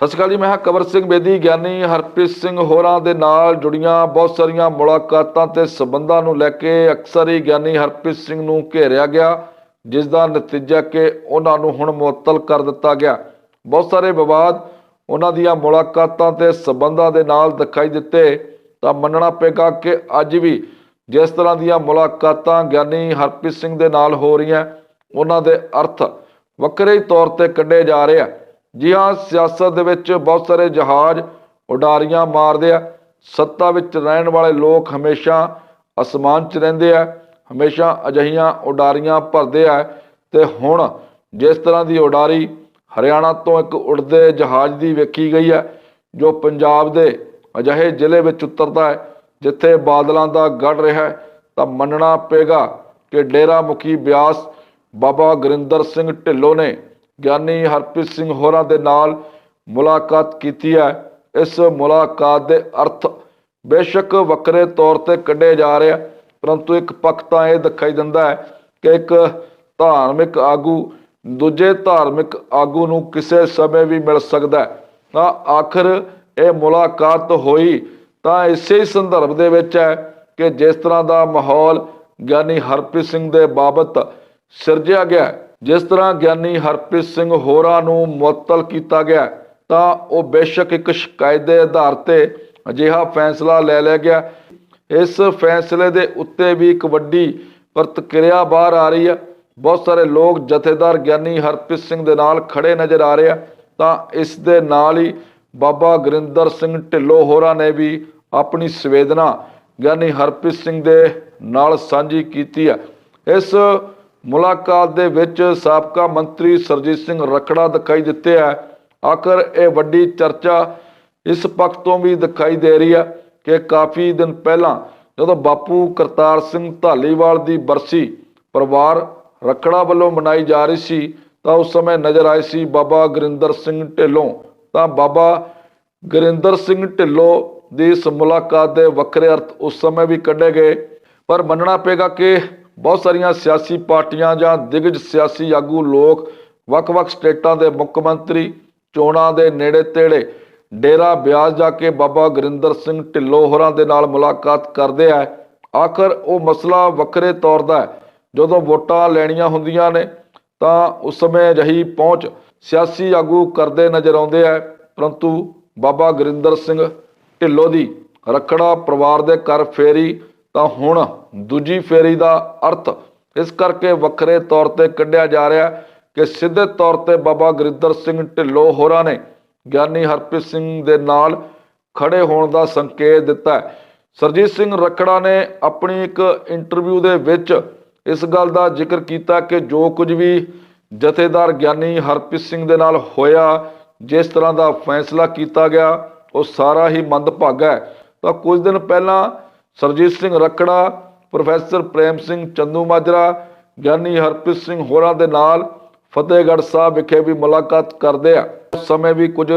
ਸਤਿ ਸ਼੍ਰੀ ਅਕਾਲ ਜੀ, ਮੈਂ ਹਾਂ ਕਵਰ ਸਿੰਘ ਬੇਦੀ, ਗਿਆਨੀ ਹਰਪ੍ਰੀਤ ਸਿੰਘ ਹੋਰਾਂ ਦੇ ਨਾਲ ਜੁੜੀਆਂ ਬਹੁਤ ਸਾਰੀਆਂ ਮੁਲਾਕਾਤਾਂ ਤੇ ਸਬੰਧਾਂ ਨੂੰ ਲੈ ਕੇ ਅਕਸਰ ਹੀ ਗਿਆਨੀ ਹਰਪ੍ਰੀਤ ਸਿੰਘ ਨੂੰ ਘੇਰਿਆ ਗਿਆ, ਜਿਸ ਦਾ ਨਤੀਜਾ ਕਿ ਉਹਨਾਂ ਨੂੰ ਹੁਣ ਮੁਅੱਤਲ ਕਰ ਦਿੱਤਾ ਗਿਆ। ਬਹੁਤ ਸਾਰੇ ਵਿਵਾਦ ਉਹਨਾਂ ਦੀਆਂ ਮੁਲਾਕਾਤਾਂ ਤੇ ਸਬੰਧਾਂ ਦੇ ਨਾਲ ਦਿਖਾਈ ਦਿੱਤੇ, ਤਾਂ ਮੰਨਣਾ ਪਏਗਾ ਕਿ ਅੱਜ ਵੀ ਜਿਸ ਤਰ੍ਹਾਂ ਦੀਆਂ ਮੁਲਾਕਾਤਾਂ ਗਿਆਨੀ ਹਰਪ੍ਰੀਤ ਸਿੰਘ ਦੇ ਨਾਲ ਹੋ ਰਹੀਆਂ, ਉਹਨਾਂ ਦੇ ਅਰਥ ਵੱਖਰੇ ਤੌਰ ਤੇ ਕੱਢੇ ਜਾ ਰਹੇ ਆ। ਜੀ ਹਾਂ, ਸਿਆਸਤ ਦੇ ਵਿੱਚ ਬਹੁਤ ਸਾਰੇ ਜਹਾਜ਼ ਉਡਾਰੀਆਂ ਮਾਰਦੇ ਆ। ਸੱਤਾ ਵਿੱਚ ਰਹਿਣ ਵਾਲੇ ਲੋਕ ਹਮੇਸ਼ਾ ਅਸਮਾਨ 'ਚ ਰਹਿੰਦੇ ਆ, ਹਮੇਸ਼ਾ ਅਜਹੀਆਂ ਉਡਾਰੀਆਂ ਭਰਦੇ ਆ। ਤੇ ਹੁਣ ਜਿਸ ਤਰ੍ਹਾਂ ਦੀ ਉਡਾਰੀ ਹਰਿਆਣਾ ਤੋਂ ਇੱਕ ਉੜਦੇ ਜਹਾਜ਼ ਦੀ ਵੇਖੀ ਗਈ ਹੈ ਜੋ ਪੰਜਾਬ ਦੇ ਅਜਿਹੇ ਜ਼ਿਲ੍ਹੇ ਵਿੱਚ ਉਤਰਦਾ ਹੈ, ਜਿੱਥੇ ਬਾਦਲਾਂ ਦਾ ਗੜ ਰਿਹਾ ਤਾਂ ਮੰਨਣਾ ਪਏਗਾ ਕਿ ਡੇਰਾ ਮੁਖੀ ਬਿਆਸ ਬਾਬਾ ਗੁਰਿੰਦਰ ਸਿੰਘ ਢਿੱਲੋਂ ਨੇ ਗਿਆਨੀ ਹਰਪ੍ਰੀਤ ਸਿੰਘ ਹੋਰਾਂ ਦੇ ਨਾਲ ਮੁਲਾਕਾਤ ਕੀਤੀ ਹੈ। ਇਸ ਮੁਲਾਕਾਤ ਦੇ ਅਰਥ ਬੇਸ਼ੱਕ ਵੱਖਰੇ ਤੌਰ ਤੇ ਕੱਢੇ ਜਾ ਰਹੇ ਪਰੰਤੂ ਇੱਕ ਪੱਖ ਤਾਂ ਇਹ ਦਿਖਾਈ ਦਿੰਦਾ ਹੈ ਕਿ ਇੱਕ ਧਾਰਮਿਕ ਆਗੂ ਦੂਜੇ ਧਾਰਮਿਕ ਆਗੂ ਨੂੰ ਕਿਸੇ ਸਮੇਂ ਵੀ ਮਿਲ ਸਕਦਾ ਹੈ। ਤਾਂ ਆਖਰ ਇਹ ਮੁਲਾਕਾਤ ਹੋਈ ਤਾਂ ਇਸੇ ਸੰਦਰਭ ਦੇ ਵਿੱਚ ਹੈ ਕਿ ਜਿਸ ਤਰ੍ਹਾਂ ਦਾ ਮਾਹੌਲ ਗਿਆਨੀ ਹਰਪ੍ਰੀਤ ਸਿੰਘ ਦੇ ਬਾਬਤ ਸਿਰਜਿਆ ਗਿਆ ਜਿਸ ਤਰ੍ਹਾਂ ਗਿਆਨੀ ਹਰਪ੍ਰੀਤ ਸਿੰਘ ਹੋਰਾਂ ਨੂੰ ਮੁਅੱਤਲ ਕੀਤਾ ਗਿਆ, ਤਾਂ ਉਹ ਬੇਸ਼ੱਕ ਇੱਕ ਸ਼ਿਕਾਇਤ ਦੇ ਆਧਾਰ ਤੇ ਅਜਿਹਾ ਫੈਸਲਾ ਲੈ ਲਿਆ ਗਿਆ। ਇਸ ਫੈਸਲੇ ਦੇ ਉੱਤੇ ਵੀ ਇੱਕ ਵੱਡੀ ਪ੍ਰਤੀਕਿਰਿਆ ਬਾਹਰ ਆ ਰਹੀ ਹੈ ਬਹੁਤ ਸਾਰੇ ਲੋਕ ਜਥੇਦਾਰ ਗਿਆਨੀ ਹਰਪ੍ਰੀਤ ਸਿੰਘ ਦੇ ਨਾਲ ਖੜੇ ਨਜ਼ਰ ਆ ਰਹੇ ਆ। ਤਾਂ ਇਸ ਦੇ ਨਾਲ ਹੀ ਬਾਬਾ ਗੁਰਿੰਦਰ ਸਿੰਘ ਢਿੱਲੋਂ ਹੋਰਾਂ ਨੇ ਵੀ ਆਪਣੀ ਸੰਵੇਦਨਾ ਗਿਆਨੀ ਹਰਪ੍ਰੀਤ ਸਿੰਘ ਦੇ ਨਾਲ ਸਾਂਝੀ ਕੀਤੀ ਹੈ ਇਸ ਮੁਲਾਕਾਤ ਦੇ ਵਿੱਚ ਸਾਬਕਾ ਮੰਤਰੀ ਸਰਜੀਤ ਸਿੰਘ ਰਖੜਾ ਦਿਖਾਈ ਦਿੱਤੇ ਹੈ ਆਖਰ ਇਹ ਵੱਡੀ ਚਰਚਾ ਇਸ ਪੱਖ ਤੋਂ ਵੀ ਦਿਖਾਈ ਦੇ ਰਹੀ ਹੈ ਕਿ ਕਾਫੀ ਦਿਨ ਪਹਿਲਾਂ ਜਦੋਂ ਬਾਪੂ ਕਰਤਾਰ ਸਿੰਘ ਢਾਲੀਵਾਲ ਦੀ ਬਰਸੀ ਪਰਿਵਾਰ ਰਖੜਾ ਵੱਲੋਂ ਮਨਾਈ ਜਾ ਰਹੀ ਸੀ ਤਾਂ ਉਸ ਸਮੇਂ ਨਜ਼ਰ ਆਏ ਸੀ ਬਾਬਾ ਗੁਰਿੰਦਰ ਸਿੰਘ ਢਿੱਲੋਂ। ਤਾਂ ਬਾਬਾ ਗੁਰਿੰਦਰ ਸਿੰਘ ਢਿੱਲੋਂ ਦੀ ਇਸ ਮੁਲਾਕਾਤ ਦੇ ਵੱਖਰੇ ਅਰਥ ਉਸ ਸਮੇਂ ਵੀ ਕੱਢੇ ਗਏ। ਪਰ ਮੰਨਣਾ ਪਏਗਾ ਕਿ ਬਹੁਤ ਸਾਰੀਆਂ ਸਿਆਸੀ ਪਾਰਟੀਆਂ ਜਾਂ ਦਿਗਜ ਸਿਆਸੀ ਆਗੂ ਲੋਕ, ਵੱਖ-ਵੱਖ ਸਟੇਟਾਂ ਦੇ ਮੁੱਖ ਮੰਤਰੀ, ਚੋਣਾਂ ਦੇ ਨੇੜੇ ਤੇੜੇ ਡੇਰਾ ਬਿਆਸ ਜਾ ਕੇ ਬਾਬਾ ਗੁਰਿੰਦਰ ਸਿੰਘ ਢਿੱਲੋਂ ਹੋਰਾਂ ਦੇ ਨਾਲ ਮੁਲਾਕਾਤ ਕਰਦੇ ਆ। ਆਖਰ ਉਹ ਮਸਲਾ ਵੱਖਰੇ ਤੌਰ ਦਾ ਹੈ। ਜਦੋਂ ਵੋਟਾਂ ਲੈਣੀਆਂ ਹੁੰਦੀਆਂ ਨੇ, ਤਾਂ ਉਸ ਸਮੇਂ ਅਜਿਹੀ ਪਹੁੰਚ ਸਿਆਸੀ ਆਗੂ ਕਰਦੇ ਨਜ਼ਰ ਆਉਂਦੇ ਆ। ਪਰੰਤੂ ਬਾਬਾ ਗੁਰਿੰਦਰ ਸਿੰਘ ਢਿੱਲੋਂ ਦੀ ਰਖੜਾ ਪਰਿਵਾਰ ਦੇ ਘਰ ਫੇਰੀ ਤਾਂ ਹੁਣ ਦੂਜੀ ਫੇਰੀ ਦਾ ਅਰਥ ਇਸ ਕਰਕੇ ਵੱਖਰੇ ਤੌਰ ਤੇ ਕੱਢਿਆ ਜਾ ਰਿਹਾ ਕਿ ਸਿੱਧੇ ਤੌਰ ਤੇ ਬਾਬਾ ਗੁਰਿੰਦਰ ਸਿੰਘ ਢਿੱਲੋਂ ਹੋਰਾਂ ਨੇ ਗਿਆਨੀ ਹਰਪ੍ਰੀਤ ਸਿੰਘ ਦੇ ਨਾਲ ਖੜੇ ਹੋਣ ਦਾ ਸੰਕੇਤ ਦਿੱਤਾ ਹੈ। ਸਰਜੀਤ ਸਿੰਘ ਰਖੜਾ ਨੇ ਆਪਣੀ ਇੱਕ ਇੰਟਰਵਿਊ ਦੇ ਵਿੱਚ ਇਸ ਗੱਲ ਦਾ ਜ਼ਿਕਰ ਕੀਤਾ ਕਿ ਜੋ ਕੁਝ ਵੀ ਜਥੇਦਾਰ ਗਿਆਨੀ ਹਰਪ੍ਰੀਤ ਸਿੰਘ ਦੇ ਨਾਲ ਹੋਇਆ, ਜਿਸ ਤਰ੍ਹਾਂ ਦਾ ਫੈਸਲਾ ਕੀਤਾ ਗਿਆ, ਉਹ ਸਾਰਾ ਹੀ ਮੰਦਭਾਗਾ ਹੈ। ਤਾਂ ਕੁਝ ਦਿਨ ਪਹਿਲਾਂ ਸਰਜੀਤ ਸਿੰਘ ਰਖੜਾ, ਪ੍ਰੋਫੈਸਰ ਪ੍ਰੇਮ ਸਿੰਘ ਚੰਦੂ ਮਾਜਰਾ, ਗਿਆਨੀ ਹਰਪ੍ਰੀਤ ਸਿੰਘ ਹੋਰਾਂ ਦੇ ਨਾਲ ਫਤਿਹਗੜ੍ਹ ਸਾਹਿਬ ਵਿਖੇ ਵੀ ਮੁਲਾਕਾਤ ਕਰਦੇ ਆ। ਉਸ ਸਮੇਂ ਵੀ ਕੁਝ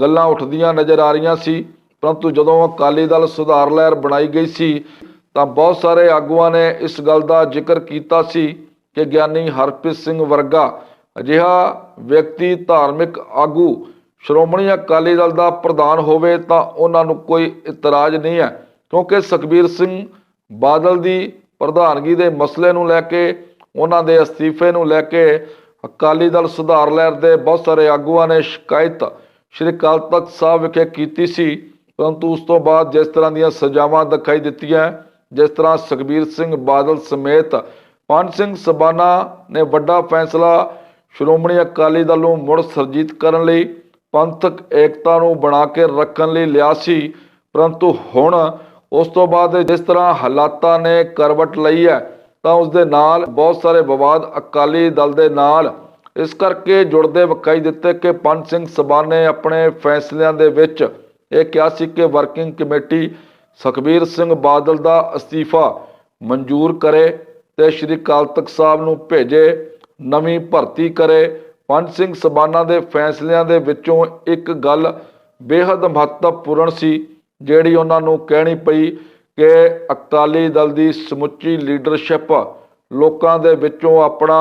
ਗੱਲਾਂ ਉੱਠਦੀਆਂ ਨਜ਼ਰ ਆ ਰਹੀਆਂ ਸੀ, ਪਰੰਤੂ ਜਦੋਂ ਅਕਾਲੀ ਦਲ ਸੁਧਾਰ ਲਹਿਰ ਬਣਾਈ ਗਈ ਸੀ, ਤਾਂ ਬਹੁਤ ਸਾਰੇ ਆਗੂਆਂ ਨੇ ਇਸ ਗੱਲ ਦਾ ਜ਼ਿਕਰ ਕੀਤਾ ਸੀ ਕਿ ਗਿਆਨੀ ਹਰਪ੍ਰੀਤ ਸਿੰਘ ਵਰਗਾ ਅਜਿਹਾ ਵਿਅਕਤੀ ਧਾਰਮਿਕ ਆਗੂ ਸ਼੍ਰੋਮਣੀ ਅਕਾਲੀ ਦਲ ਦਾ ਪ੍ਰਧਾਨ ਹੋਵੇ ਤਾਂ ਉਹਨਾਂ ਨੂੰ ਕੋਈ ਇਤਰਾਜ਼ ਨਹੀਂ ਹੈ। ਕਿਉਂਕਿ ਸੁਖਬੀਰ ਸਿੰਘ ਬਾਦਲ ਦੀ ਪ੍ਰਧਾਨਗੀ ਦੇ ਮਸਲੇ ਨੂੰ ਲੈ ਕੇ, ਉਹਨਾਂ ਦੇ ਅਸਤੀਫੇ ਨੂੰ ਲੈ ਕੇ ਅਕਾਲੀ ਦਲ ਸੁਧਾਰ ਲਹਿਰ ਦੇ ਬਹੁਤ ਸਾਰੇ ਆਗੂਆਂ ਨੇ ਸ਼ਿਕਾਇਤ ਸ਼੍ਰੀ ਅਕਾਲ ਤਖਤ ਸਾਹਿਬ ਵਿਖੇ ਕੀਤੀ ਸੀ। ਪਰੰਤੂ ਉਸ ਤੋਂ ਬਾਅਦ ਜਿਸ ਤਰ੍ਹਾਂ ਦੀਆਂ ਸਜ਼ਾਵਾਂ ਦਿਖਾਈ ਦਿੱਤੀਆਂ, ਜਿਸ ਤਰ੍ਹਾਂ ਸੁਖਬੀਰ ਸਿੰਘ ਬਾਦਲ ਸਮੇਤ ਪੰਜ ਸਿੰਘ ਸਬਾਨਾ ਨੇ ਵੱਡਾ ਫੈਸਲਾ ਸ਼੍ਰੋਮਣੀ ਅਕਾਲੀ ਦਲ ਨੂੰ ਮੁੜ ਸਰਜੀਤ ਕਰਨ ਲਈ, ਪੰਥਕ ਏਕਤਾ ਨੂੰ ਬਣਾ ਕੇ ਰੱਖਣ ਲਈ ਲਿਆ ਸੀ। ਪਰੰਤੂ ਹੁਣ ਉਸ ਤੋਂ ਬਾਅਦ ਜਿਸ ਤਰ੍ਹਾਂ ਹਾਲਾਤਾਂ ਨੇ ਕਰਵਟ ਲਈ ਹੈ, ਤਾਂ ਉਸ ਦੇ ਨਾਲ ਬਹੁਤ ਸਾਰੇ ਵਿਵਾਦ ਅਕਾਲੀ ਦਲ ਦੇ ਨਾਲ। ਇਸ ਕਰਕੇ ਜੁੜਦੇ ਵਿਖਾਈ ਦਿੱਤੇ ਕਿ ਪੰਜ ਸਿੰਘ ਸਬਾਨੇ ਆਪਣੇ ਫੈਸਲਿਆਂ ਦੇ ਵਿੱਚ। ਇਹ ਕਿਹਾ ਸੀ ਕਿ ਵਰਕਿੰਗ ਕਮੇਟੀ ਸੁਖਬੀਰ ਸਿੰਘ ਬਾਦਲ ਦਾ ਅਸਤੀਫਾ ਮਨਜ਼ੂਰ ਕਰੇ ਤੇ ਸ਼੍ਰੀ ਅਕਾਲ ਤਖਤ ਸਾਹਿਬ ਨੂੰ ਭੇਜੇ, ਨਵੀਂ ਭਰਤੀ ਕਰੇ। ਪੰਜ ਸਿੰਘ ਸਬਾਨਾ ਦੇ ਫੈਸਲਿਆਂ ਦੇ ਵਿੱਚੋਂ ਇੱਕ ਗੱਲ ਬੇहद ਮਹੱਤਵਪੂਰਨ ਸੀ। ਜਿਹੜੀ ਉਹਨਾਂ ਨੂੰ ਕਹਿਣੀ ਪਈ ਕਿ ਅਕਾਲੀ ਦਲ ਦੀ ਸਮੁੱਚੀ ਲੀਡਰਸ਼ਿਪ ਲੋਕਾਂ ਦੇ ਵਿੱਚੋਂ ਆਪਣਾ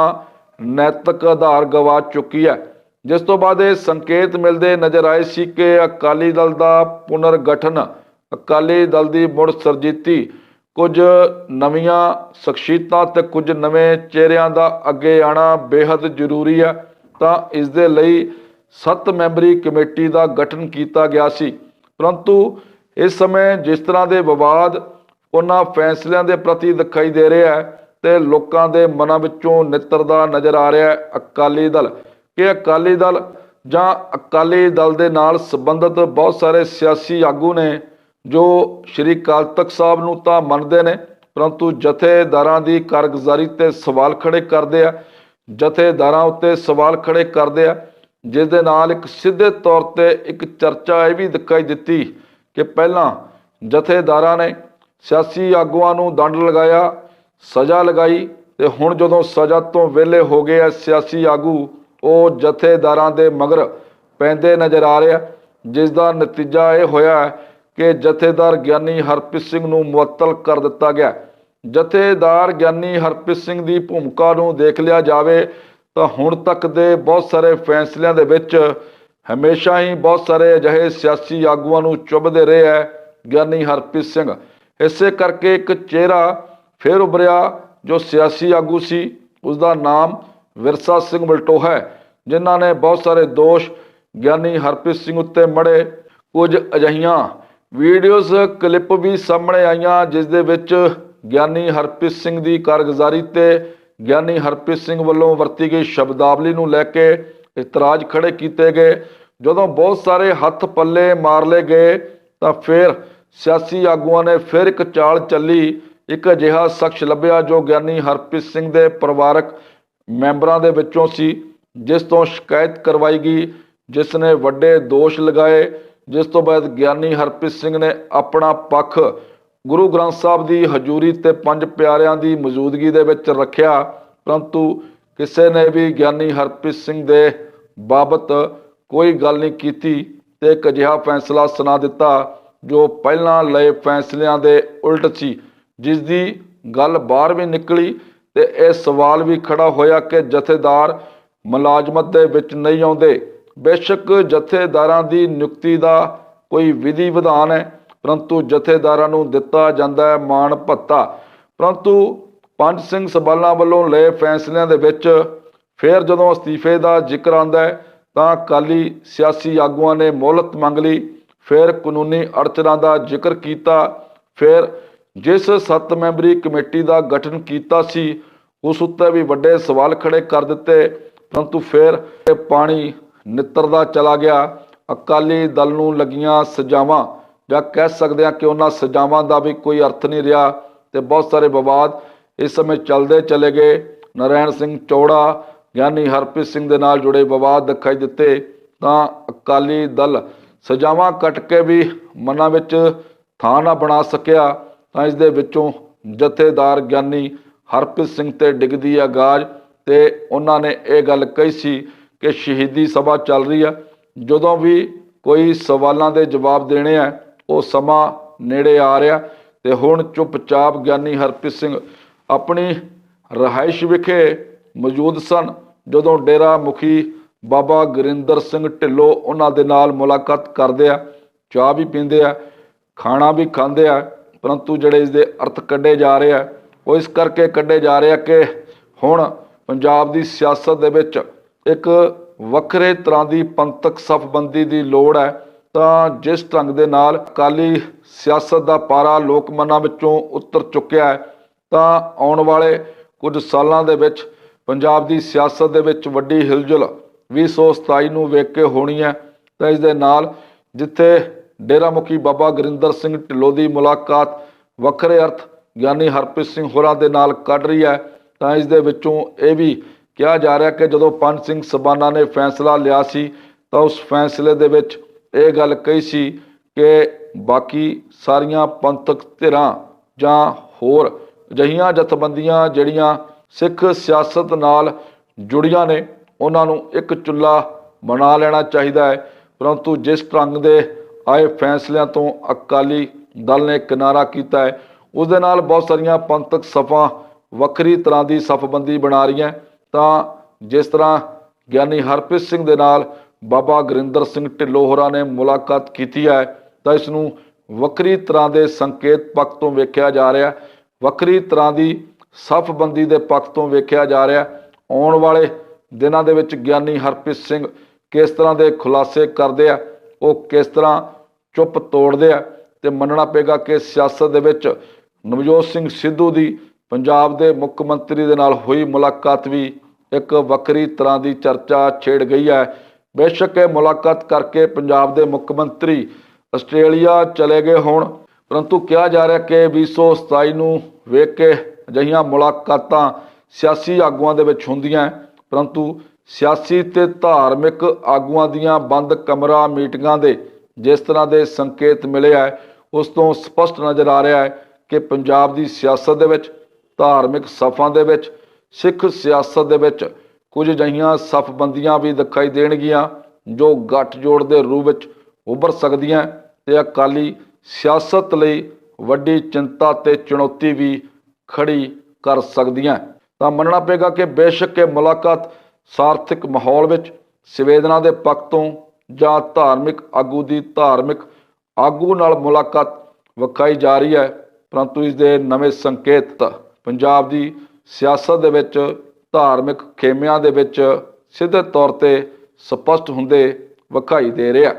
ਨੈਤਿਕ ਆਧਾਰ ਗਵਾ ਚੁੱਕੀ ਹੈ। ਜਿਸ ਤੋਂ ਬਾਅਦ ਇਹ ਸੰਕੇਤ ਮਿਲਦੇ ਨਜ਼ਰ ਆਏ ਸੀ ਕਿ ਅਕਾਲੀ ਦਲ ਦਾ ਪੁਨਰਗਠਨ, ਅਕਾਲੀ ਦਲ ਦੀ ਮੁੜ ਸਰਜੀਤੀ, ਕੁਝ ਨਵੀਆਂ ਸ਼ਖਸੀਅਤਾਂ ਤੇ ਕੁਝ ਨਵੇਂ ਚਿਹਰਿਆਂ ਦਾ ਅੱਗੇ ਆਣਾ ਬੇहद ਜ਼ਰੂਰੀ ਹੈ, ਤਾਂ ਇਸ ਦੇ ਲਈ ਸੱਤ ਮੈਂਬਰੀ ਕਮੇਟੀ ਦਾ ਗਠਨ ਕੀਤਾ ਗਿਆ ਸੀ। ਪਰੰਤੂ ਇਸ ਸਮੇਂ ਜਿਸ ਤਰ੍ਹਾਂ ਦੇ ਵਿਵਾਦ ਉਹਨਾਂ ਫੈਸਲਿਆਂ ਦੇ ਪ੍ਰਤੀ ਦਿਖਾਈ ਦੇ ਰਿਹਾ ਹੈ ਤੇ ਲੋਕਾਂ ਦੇ ਮਨਾਂ ਵਿੱਚੋਂ ਨਿੱਤਰਦਾ ਨਜ਼ਰ ਆ ਰਿਹਾ ਹੈ ਅਕਾਲੀ ਦਲ। ਕਿ ਅਕਾਲੀ ਦਲ ਜਾਂ ਅਕਾਲੀ ਦਲ ਦੇ ਨਾਲ ਸੰਬੰਧਿਤ ਬਹੁਤ ਸਾਰੇ ਸਿਆਸੀ ਆਗੂ ਨੇ ਜੋ ਸ਼੍ਰੀ ਅਕਾਲ ਤਖਤ ਸਾਹਿਬ ਨੂੰ ਤਾਂ ਮੰਨਦੇ ਨੇ, ਪਰੰਤੂ ਜਥੇਦਾਰਾਂ ਦੀ ਕਾਰਗੁਜ਼ਾਰੀ ਤੇ ਸਵਾਲ ਖੜੇ ਕਰਦੇ ਆ। ਜਥੇਦਾਰਾਂ ਉੱਤੇ ਸਵਾਲ ਖੜੇ ਕਰਦੇ ਆ, ਜਿਸ ਦੇ ਨਾਲ ਇੱਕ ਸਿੱਧੇ ਤੌਰ ਤੇ ਇੱਕ ਚਰਚਾ ਇਹ ਵੀ ਦਿਖਾਈ ਦਿੱਤੀ ਕਿ ਪਹਿਲਾਂ ਜਥੇਦਾਰਾਂ ਨੇ ਸਿਆਸੀ ਆਗੂਆਂ ਨੂੰ ਦੰਡ ਲਗਾਇਆ, ਸਜ਼ਾ ਲਗਾਈ ਤੇ ਹੁਣ ਜਦੋਂ ਸਜ਼ਾ ਤੋਂ ਵਿਹਲੇ ਹੋ ਗਏ ਆ ਸਿਆਸੀ ਆਗੂ, ਉਹ ਜਥੇਦਾਰਾਂ ਦੇ ਮਗਰ ਪੈਂਦੇ ਨਜ਼ਰ ਆ ਰਿਹਾ ਜਿਸ ਦਾ ਨਤੀਜਾ ਇਹ ਹੋਇਆ ਕਿ ਜਥੇਦਾਰ ਗਿਆਨੀ ਹਰਪ੍ਰੀਤ ਸਿੰਘ ਨੂੰ ਮੁਅੱਤਲ ਕਰ ਦਿੱਤਾ ਗਿਆ। ਜਥੇਦਾਰ ਗਿਆਨੀ ਹਰਪ੍ਰੀਤ ਸਿੰਘ ਦੀ ਭੂਮਿਕਾ ਨੂੰ ਦੇਖ ਲਿਆ ਜਾਵੇ ਤਾਂ ਹੁਣ ਤੱਕ ਦੇ ਬਹੁਤ ਸਾਰੇ ਫੈਸਲਿਆਂ ਦੇ ਵਿੱਚ ਹਮੇਸ਼ਾ ਹੀ ਬਹੁਤ ਸਾਰੇ ਅਜਿਹੇ ਸਿਆਸੀ ਆਗੂਆਂ ਨੂੰ ਚੁੱਭਦੇ ਰਹੇ ਹੈ, ਗਿਆਨੀ ਹਰਪ੍ਰੀਤ ਸਿੰਘ। ਇਸੇ ਕਰਕੇ ਇੱਕ ਚਿਹਰਾ ਫਿਰ ਉਭਰਿਆ ਜੋ ਸਿਆਸੀ ਆਗੂ ਸੀ ਉਸ ਦਾ ਨਾਮ ਵਿਰਸਾ ਸਿੰਘ ਬਲਟੋ ਹੈ, ਜਿਨ੍ਹਾਂ ਨੇ ਬਹੁਤ ਸਾਰੇ ਦੋਸ਼ ਗਿਆਨੀ ਹਰਪ੍ਰੀਤ ਸਿੰਘ ਉੱਤੇ ਮੜੇ। ਕੁਝ ਅਜਿਹੀਆਂ ਵੀਡੀਓਜ਼, ਕਲਿੱਪ ਵੀ ਸਾਹਮਣੇ ਆਈਆਂ, ਜਿਸ ਦੇ ਵਿੱਚ ਗਿਆਨੀ ਹਰਪ੍ਰੀਤ ਸਿੰਘ ਦੀ ਕਾਰਗੁਜ਼ਾਰੀ ਤੇ ਗਿਆਨੀ ਹਰਪ੍ਰੀਤ ਸਿੰਘ ਵੱਲੋਂ ਵਰਤੀ ਗਈ ਸ਼ਬਦਾਵਲੀ ਨੂੰ ਲੈ ਕੇ ਇਤਰਾਜ਼ ਖੜੇ ਕੀਤੇ ਗਏ। ਜਦੋਂ ਬਹੁਤ ਸਾਰੇ ਹੱਥ ਪੱਲੇ ਮਾਰ ਲਏ ਗਏ, ਤਾਂ ਫਿਰ ਸਿਆਸੀ ਆਗੂਆਂ ਨੇ ਫਿਰ ਇੱਕ ਚਾਲ ਚੱਲੀ। ਇੱਕ ਅਜਿਹਾ ਸ਼ਖਸ ਲੱਭਿਆ ਜੋ ਗਿਆਨੀ ਹਰਪ੍ਰੀਤ ਸਿੰਘ ਦੇ ਪਰਿਵਾਰਕ ਮੈਂਬਰਾਂ ਦੇ ਵਿੱਚੋਂ ਸੀ, ਜਿਸ ਤੋਂ ਸ਼ਿਕਾਇਤ ਕਰਵਾਈ ਗਈ, ਜਿਸ ਨੇ ਵੱਡੇ ਦੋਸ਼ ਲਗਾਏ। ਜਿਸ ਤੋਂ ਬਾਅਦ ਗਿਆਨੀ ਹਰਪ੍ਰੀਤ ਸਿੰਘ ਨੇ ਆਪਣਾ ਪੱਖ ਗੁਰੂ ਗ੍ਰੰਥ ਸਾਹਿਬ ਦੀ ਹਜ਼ੂਰੀ ਤੇ ਪੰਜ ਪਿਆਰਿਆਂ ਦੀ ਮੌਜੂਦਗੀ ਦੇ ਵਿੱਚ ਰੱਖਿਆ। ਪਰੰਤੂ ਕਿਸੇ ਨੇ ਵੀ ਗਿਆਨੀ ਹਰਪ੍ਰੀਤ ਸਿੰਘ ਦੇ ਬਾਬਤ ਕੋਈ ਗੱਲ ਨਹੀਂ ਕੀਤੀ ਤੇ ਇੱਕ ਅਜਿਹਾ ਫੈਸਲਾ ਸੁਣਾ ਦਿੱਤਾ ਜੋ ਪਹਿਲਾਂ ਲਏ ਫੈਸਲਿਆਂ ਦੇ ਉਲਟ ਸੀ ਜਿਸ ਦੀ ਗੱਲ ਬਾਹਰ ਵੀ ਨਿਕਲੀ ਤੇ ਇਹ ਸਵਾਲ ਵੀ ਖੜਾ ਹੋਇਆ ਕਿ ਜਥੇਦਾਰ ਮੁਲਾਜ਼ਮਤ ਦੇ ਵਿੱਚ ਨਹੀਂ ਆਉਂਦੇ। ਬੇਸ਼ੱਕ ਜਥੇਦਾਰਾਂ ਦੀ ਨਿਯੁਕਤੀ ਦਾ ਕੋਈ ਵਿਧੀ ਵਿਧਾਨ ਹੈ, ਪਰੰਤੂ ਜਥੇਦਾਰਾਂ ਨੂੰ ਦਿੱਤਾ ਜਾਂਦਾ ਹੈ ਮਾਣ ਭੱਤਾ। ਪਰੰਤੂ ਪੰਜ ਸਿੰਘ ਸਬਾਲਾਂ ਵੱਲੋਂ ਲਏ ਫੈਸਲਿਆਂ ਦੇ ਵਿੱਚ ਫਿਰ ਜਦੋਂ ਅਸਤੀਫੇ ਦਾ ਜ਼ਿਕਰ ਆਉਂਦਾ ਹੈ, ਤਾਂ ਅਕਾਲੀ ਸਿਆਸੀ ਆਗੂਆਂ ਨੇ ਮੋਹਲਤ ਮੰਗ ਲਈ, ਫਿਰ ਕਾਨੂੰਨੀ ਅੜਚਨਾਂ ਦਾ ਜ਼ਿਕਰ ਕੀਤਾ, ਫਿਰ ਜਿਸ ਸੱਤ ਮੈਂਬਰੀ ਕਮੇਟੀ ਦਾ ਗਠਨ ਕੀਤਾ ਸੀ, ਉਸ ਉੱਤੇ ਵੀ ਵੱਡੇ ਸਵਾਲ ਖੜੇ ਕਰ ਦਿੱਤੇ, ਪਰੰਤੂ ਫਿਰ ਪਾਣੀ ਨਿੱਤਰਦਾ ਚਲਾ ਗਿਆ। ਅਕਾਲੀ ਦਲ ਨੂੰ ਲੱਗੀਆਂ ਸਜ਼ਾਵਾਂ, ਜਾਂ ਕਹਿ ਸਕਦੇ ਹਾਂ ਕਿ ਉਹਨਾਂ ਸਜ਼ਾਵਾਂ ਦਾ ਵੀ ਕੋਈ ਅਰਥ ਨਹੀਂ ਰਿਹਾ, ਤੇ ਬਹੁਤ ਸਾਰੇ ਵਿਵਾਦ ਇਸ ਸਮੇਂ ਚੱਲਦੇ ਚਲੇ ਗਏ। ਨਰੈਣ ਸਿੰਘ ਚੌੜਾ ਗਿਆਨੀ ਹਰਪ੍ਰੀਤ ਸਿੰਘ ਦੇ ਨਾਲ ਜੁੜੇ ਵਿਵਾਦ ਦਿਖਾਈ ਦਿੱਤੇ, ਤਾਂ ਅਕਾਲੀ ਦਲ ਸਜ਼ਾਵਾਂ ਕੱਟ ਕੇ ਵੀ ਮਨਾਂ ਵਿੱਚ ਥਾਂ ਨਾ ਬਣਾ ਸਕਿਆ, ਤਾਂ ਇਸ ਦੇ ਵਿੱਚੋਂ ਜਥੇਦਾਰ ਗਿਆਨੀ ਹਰਪ੍ਰੀਤ ਸਿੰਘ ਤੇ ਡਿੱਗਦੀ ਆ ਗਾਜ ਤੇ ਉਹਨਾਂ ਨੇ ਇਹ ਗੱਲ ਕਹੀ ਸੀ ਕਿ ਸ਼ਹੀਦੀ ਸਭਾ ਚੱਲ ਰਹੀ ਆ, ਜਦੋਂ ਵੀ ਕੋਈ ਸਵਾਲਾਂ ਦੇ ਜਵਾਬ ਦੇਣੇ ਆ, ਉਹ ਸਮਾਂ ਨੇੜੇ ਆ ਰਿਹਾ ਤੇ ਹੁਣ ਚੁੱਪਚਾਪ ਗਿਆਨੀ ਹਰਪ੍ਰੀਤ ਸਿੰਘ ਆਪਣੀ ਰਹਾਇਸ਼ ਵਿਖੇ ਮੌਜੂਦ ਸਨ। ਜਦੋਂ ਡੇਰਾ ਮੁਖੀ ਬਾਬਾ ਗੁਰਿੰਦਰ ਸਿੰਘ ਢਿੱਲੋਂ ਉਹਨਾਂ ਦੇ ਨਾਲ ਮੁਲਾਕਾਤ ਕਰਦੇ ਆ, ਚਾਹ ਵੀ ਪੀਂਦੇ ਆ, ਖਾਣਾ ਵੀ ਖਾਂਦੇ ਆ, ਪਰੰਤੂ ਜਿਹੜੇ ਇਸ ਦੇ ਅਰਥ ਕੱਢੇ ਜਾ ਰਹੇ ਆ, ਉਹ ਇਸ ਕਰਕੇ ਕੱਢੇ ਜਾ ਰਹੇ ਆ ਕਿ ਹੁਣ ਪੰਜਾਬ ਦੀ ਸਿਆਸਤ ਦੇ ਵਿੱਚ ਇੱਕ ਵੱਖਰੇ ਤਰ੍ਹਾਂ ਦੀ ਪੰਥਕ ਸਫਬੰਦੀ ਦੀ ਲੋੜ ਹੈ, ਤਾਂ ਜਿਸ ਢੰਗ ਦੇ ਨਾਲ ਅਕਾਲੀ ਸਿਆਸਤ ਦਾ ਪਾਰਾ ਲੋਕ ਮਨਾਂ ਵਿੱਚੋਂ ਉਤਰ ਚੁੱਕਿਆ ਹੈ, ਤਾਂ ਆਉਣ ਵਾਲੇ ਕੁਝ ਸਾਲਾਂ ਦੇ ਵਿੱਚ ਪੰਜਾਬ ਦੀ ਸਿਆਸਤ ਦੇ ਵਿੱਚ ਵੱਡੀ ਹਿਲਜੁਲ 2027 ਨੂੰ ਵੇਖ ਕੇ ਹੋਣੀ ਹੈ, ਤਾਂ ਇਸ ਦੇ ਨਾਲ ਜਿੱਥੇ ਡੇਰਾ ਮੁਖੀ ਬਾਬਾ ਗੁਰਿੰਦਰ ਸਿੰਘ ਢਿੱਲੋਂ ਦੀ ਮੁਲਾਕਾਤ ਵੱਖਰੇ ਅਰਥ ਗਿਆਨੀ ਹਰਪ੍ਰੀਤ ਸਿੰਘ ਹੋਰਾਂ ਦੇ ਨਾਲ ਕੱਢ ਰਹੀ ਹੈ, ਤਾਂ ਇਸ ਦੇ ਵਿੱਚੋਂ ਇਹ ਵੀ ਕਿਹਾ ਜਾ ਰਿਹਾ ਕਿ ਜਦੋਂ ਪੰਜ ਸਿੰਘ ਸਬਾਨਾ ਨੇ ਫੈਸਲਾ ਲਿਆ ਸੀ, ਤਾਂ ਉਸ ਫੈਸਲੇ ਦੇ ਵਿੱਚ ਇਹ ਗੱਲ ਕਹੀ ਸੀ ਕਿ ਬਾਕੀ ਸਾਰੀਆਂ ਪੰਥਕ ਧਿਰਾਂ ਜਾਂ ਹੋਰ ਅਜਿਹੀਆਂ ਜਥੇਬੰਦੀਆਂ ਜਿਹੜੀਆਂ ਸਿੱਖ ਸਿਆਸਤ ਨਾਲ ਜੁੜੀਆਂ ਨੇ, ਉਹਨਾਂ ਨੂੰ ਇੱਕ ਚੁੱਲਾ ਬਣਾ ਲੈਣਾ ਚਾਹੀਦਾ ਹੈ। ਪਰੰਤੂ ਜਿਸ ਢੰਗ ਦੇ ਆਏ ਫੈਸਲਿਆਂ ਤੋਂ ਅਕਾਲੀ ਦਲ ਨੇ ਕਿਨਾਰਾ ਕੀਤਾ ਹੈ, ਉਸ ਦੇ ਨਾਲ ਬਹੁਤ ਸਾਰੀਆਂ ਪੰਥਕ ਸਫਾਂ ਵੱਖਰੀ ਤਰ੍ਹਾਂ ਦੀ ਸਫਬੰਦੀ ਬਣਾ ਰਹੀਆਂ ਤਾਂ ਜਿਸ ਤਰ੍ਹਾਂ ਗਿਆਨੀ ਹਰਪ੍ਰੀਤ ਸਿੰਘ ਦੇ ਨਾਲ ਬਾਬਾ ਗੁਰਿੰਦਰ ਸਿੰਘ ਢਿੱਲੋਂ ਹੋਰਾਂ ਨੇ ਮੁਲਾਕਾਤ ਕੀਤੀ ਹੈ, ਤਾਂ ਇਸ ਨੂੰ ਵੱਖਰੀ ਤਰ੍ਹਾਂ ਦੇ ਸੰਕੇਤ ਪੱਖ ਤੋਂ ਵੇਖਿਆ ਜਾ ਰਿਹਾ ਵੱਖਰੀ ਤਰ੍ਹਾਂ ਦੀ ਸਫਬੰਦੀ ਦੇ ਪੱਖ ਤੋਂ ਵੇਖਿਆ ਜਾ ਰਿਹਾ ਆਉਣ ਵਾਲੇ ਦਿਨਾਂ ਦੇ ਵਿੱਚ ਗਿਆਨੀ ਹਰਪ੍ਰੀਤ ਸਿੰਘ ਕਿਸ ਤਰ੍ਹਾਂ ਦੇ ਖੁਲਾਸੇ ਕਰਦੇ ਆ, ਉਹ ਕਿਸ ਤਰ੍ਹਾਂ ਚੁੱਪ ਤੋੜਦੇ ਆ ਤੇ ਮੰਨਣਾ ਪਏਗਾ ਕਿ ਸਿਆਸਤ ਦੇ ਵਿੱਚ ਨਵਜੋਤ ਸਿੰਘ ਸਿੱਧੂ ਦੀ ਪੰਜਾਬ ਦੇ ਮੁੱਖ ਮੰਤਰੀ ਦੇ ਨਾਲ ਹੋਈ ਮੁਲਾਕਾਤ ਵੀ ਇੱਕ ਵੱਖਰੀ ਤਰ੍ਹਾਂ ਦੀ ਚਰਚਾ ਛੇੜ ਗਈ ਹੈ। ਬੇਸ਼ੱਕ ਇਹ ਮੁਲਾਕਾਤ ਕਰਕੇ ਪੰਜਾਬ ਦੇ ਮੁੱਖ ਮੰਤਰੀ ਆਸਟ੍ਰੇਲੀਆ ਚਲੇ ਗਏ ਹੋਣ, ਪਰੰਤੂ ਕਿਹਾ ਜਾ ਰਿਹਾ ਕਿ 2027 ਨੂੰ ਵੇਖ ਕੇ ਅਜਿਹੀਆਂ ਮੁਲਾਕਾਤਾਂ ਸਿਆਸੀ ਆਗੂਆਂ ਦੇ ਵਿੱਚ ਹੁੰਦੀਆਂ ਪਰੰਤੂ ਸਿਆਸੀ ਤੇ ਧਾਰਮਿਕ ਆਗੂਆਂ ਦੀਆਂ ਬੰਦ ਕਮਰਾ ਮੀਟਿੰਗਾਂ ਦੇ ਜਿਸ ਤਰ੍ਹਾਂ ਦੇ ਸੰਕੇਤ ਮਿਲੇ ਹੈ, ਉਸ ਤੋਂ ਸਪਸ਼ਟ ਨਜ਼ਰ ਆ ਰਿਹਾ ਹੈ ਕਿ ਪੰਜਾਬ ਦੀ ਸਿਆਸਤ ਦੇ ਵਿੱਚ, ਧਾਰਮਿਕ ਸਫਾਂ ਦੇ ਵਿੱਚ, ਸਿੱਖ ਸਿਆਸਤ ਦੇ ਵਿੱਚ ਕੁਝ ਅਜਿਹੀਆਂ ਸਫਬੰਦੀਆਂ ਵੀ ਦਿਖਾਈ ਦੇਣਗੀਆਂ ਜੋ ਗੱਠਜੋੜ ਦੇ ਰੂਪ ਵਿੱਚ ਉੱਭਰ ਸਕਦੀਆਂ ਤੇ ਅਕਾਲੀ ਸਿਆਸਤ ਲਈ ਵੱਡੀ ਚਿੰਤਾ ਤੇ ਚੁਣੌਤੀ ਵੀ ਖੜੀ ਕਰ ਸਕਦੀਆਂ ਤਾਂ ਮੰਨਣਾ ਪਏਗਾ ਕਿ ਬੇਸ਼ੱਕ ਇਹ ਮੁਲਾਕਾਤ ਸਾਰਥਿਕ ਮਾਹੌਲ ਵਿੱਚ ਸੰਵੇਦਨਾ ਦੇ ਪੱਖ ਤੋਂ ਜਾਂ ਧਾਰਮਿਕ ਆਗੂ ਦੀ ਧਾਰਮਿਕ ਆਗੂ ਨਾਲ ਮੁਲਾਕਾਤ ਵਿਖਾਈ ਜਾ ਰਹੀ ਹੈ, ਪਰੰਤੂ ਇਸ ਦੇ ਨਵੇਂ ਸੰਕੇਤ ਪੰਜਾਬ ਦੀ ਸਿਆਸਤ ਦੇ ਵਿੱਚ, ਧਾਰਮਿਕ ਖੇਮਿਆਂ ਦੇ ਵਿੱਚ ਸਿੱਧੇ ਤੌਰ ਤੇ ਸਪਸ਼ਟ ਹੁੰਦੇ ਵਿਖਾਈ ਦੇ ਰਿਹਾ